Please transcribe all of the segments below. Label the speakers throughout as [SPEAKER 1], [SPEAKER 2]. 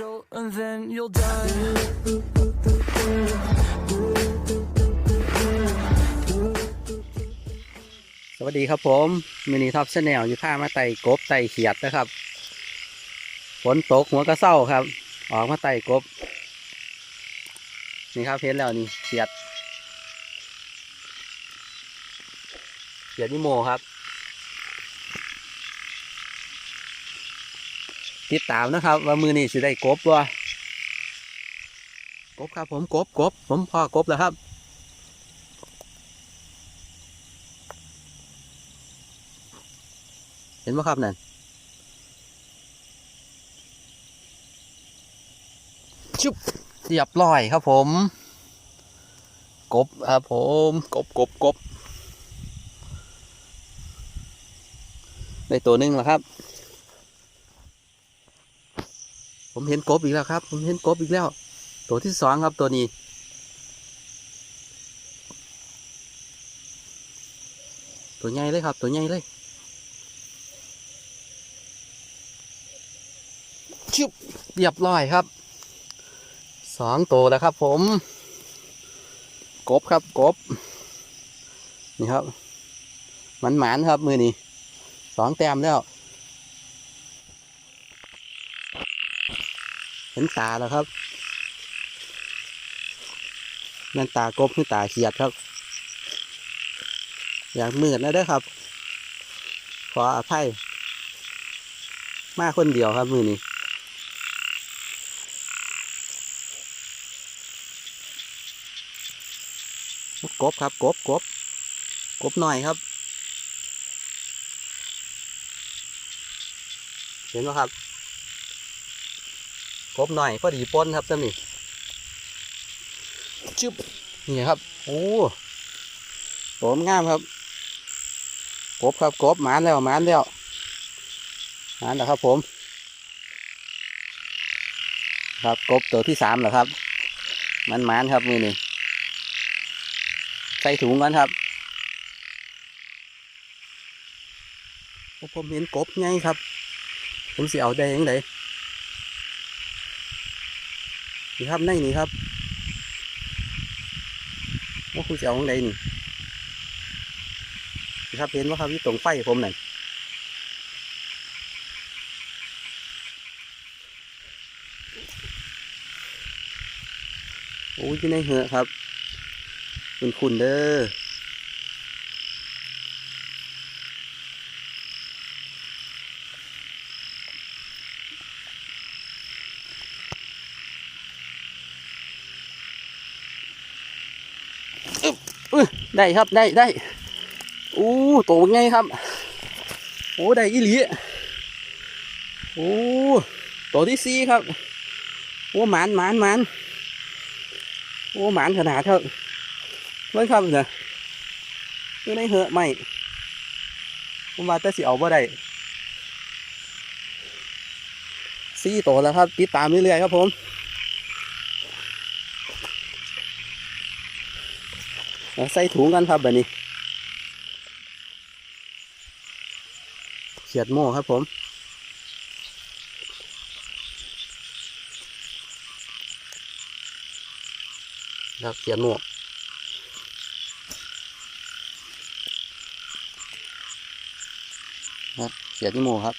[SPEAKER 1] throat and then you'll die.
[SPEAKER 2] สวัสดีครับผมมินิท็อปชาแนลอยู่ท่ามาไต่กบไต่เขียดนะครับฝนตกหัวกระเซ้าครับ ออกมาไต่กบ นี่ครับเห็นแล้วนี่เขียด เขียดนิโมครับ ติดตามนะครับ ว่ามือนี้สิได้กบบ่กบครับผมกบกบผมพอกบแล้วครับเห็นไหมครับนั่นชุบเรียบร้อยครับผม กบครับผม กบกบกบได้ตัวนึงแล้วครับ ผมเห็นกบอีกแล้วครับ ผมเห็นกบอีกแล้ว ตัวที่สองครับตัวนี้ ตัวใหญ่เลยครับ ตัวใหญ่เลยชุบเรียบร้อยครับสองตัวแล้วครับ ผม กบครับกบ นี่ครับ มันหมานครับมือนี้สองแต้มแล้ว เห็ นตาแล้วครับนั่นตากบคือตาเขียดครับ อยากมืดแล้วเด้อครับ ขออภัยมาคนเดียวครับมือนี้กบครับกบกบกบหน่อยครับ เห็นไหมครับ กบหน่อยพอดีป้นครับท่านนี่ชึบนี่ครับโอ้โหมงามครับกบครับกบหมานแล้วหมานแล้วหมานแล้วครับ ผม ครับกบตัวที่สามแล้วครับ มันหมานครับมือนี่ใส่ถุงกันครับผมเห็นกบไงครับ ผมเสิเอาได้ยังไง นี่ครับในนี่ครับว่าคุณจะเอาของใดนี่นี่ครับเห็นว่าครับที่ตรงไฟผมนั่นโอ้ยที่ในเหือครับ คุณคุณเด้อ ได้ครับได้ได้อู้โตไงครับ โอ้ได้อีหลีโอ้โตที่สี่ครับ โอ้หมานหมานหมานโอ้หมานขนาดเถอะเบิ่งครับเนี่ยอยู่ในเหอะไม่ผมว่าแต่สิเอาบ่ได้สี่ตัวแล้วครับ ติดตามเรื่อยๆครับผมเอา ใส่ถุงกันครับแบบนี้ เขียดโม่ครับผมครับเขียดโม่ครับเสียที่โมครับ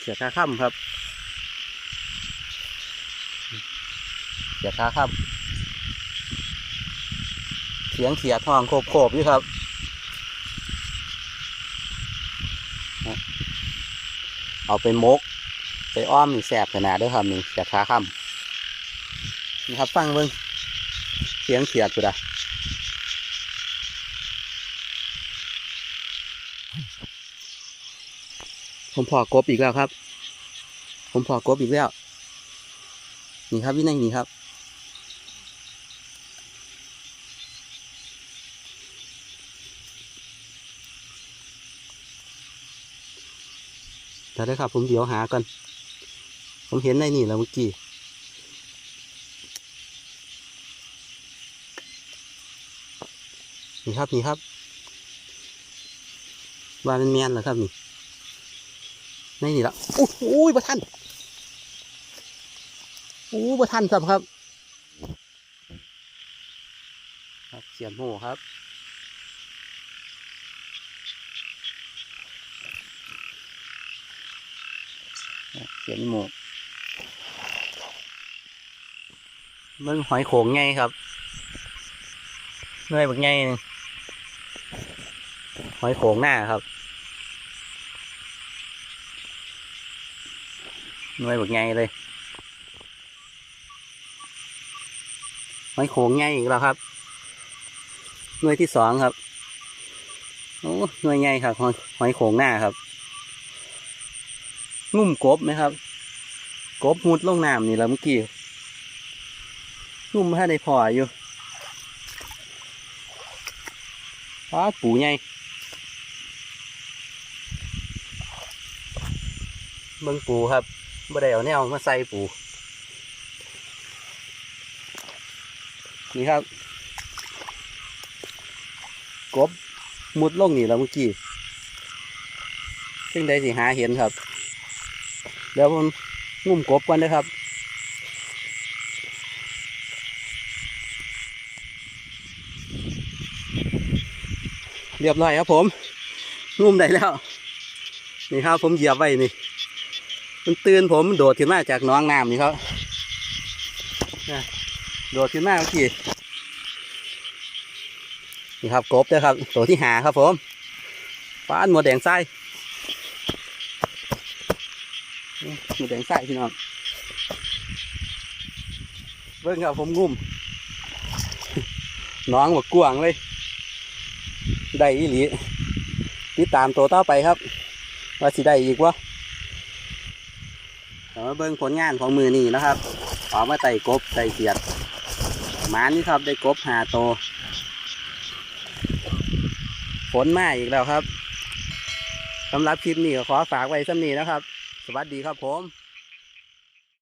[SPEAKER 2] เสียค่าค่ำครับเสียค่าค่ำ เสียงเสียทองโคบโคบอยู่ครับเอาไปมก ไปอ้อมนี่แสบขนาดด้วยครับนี่เสียค่าค่ำนี่ครับฟังเบิ้งเสียงเสียดสุดอะผมพอกบอีกแล้วครับ ผมพอกบอีกแล้ว นี่ครับวินัยนี่ครับ แต่ได้ครับ ผมเดี๋ยวหาก่อนผมเห็นในนี่แล้วเมื่อกี้นี่ครับนี่ครับว่ามันเมียนเหรอครับนี่ในนี่ละโอ้โหบ่ทันโอ้บ่ทันครับครับ ครับเสียนโหครับ เสียนหมมึงหอยโขงไงครับเนื่อยบักไงหอยโขงหน้าครับหน่วยบักไงเลยหอยโขงไงอีกแล้วครับหน่วยที่สองครับ โอ้หน่วยใหญ่ครับหอยหอยโขงหน้าครับ งุ่มกบไหมครับ กบมุดลงน้ำนี่แล้วเมื่อกี้งุ่มให้ในพออยู่ป้าดปูใหญ่เบิ่งปูครับบ่ได้เอาแนวมาใส่ปูนี่ครับ กบมุดลงนี่แล้วเมื่อกี้ซึ่งใดสิหาเห็นครับ เดี๋ยวผมงุ่มกบกันนะครับเรียบร้อยครับผมงุ่มได้แล้ว นี่ครับผมเหยียบไว้นี่ มันตื่นผมโดดขึ้นมาจากหน้องน้ำนี่ครับโดดขึ้นมาเมื่อกี้นี่ครับกบเด้อครับตัวที่หาครับผมป้านหมดแดงไส้นี่ หมดแดงไส้พี่น้องเบิ่งครับผมงุ่มน้องหมดกวางเลย ได้อีหลีติดตามตัวต่อไปครับ ว่าสิได้อีกวะแต่มาเบิ่งผลงานของมือนี่นะครับออกมาไต่กบไต่เขียดหมานี่ครับได้กบหาโตฝนมาอีกแล้วครับสำหรับคลิปนี้ขอฝากไว้สำนี้นะครับ สวัสดีครับผม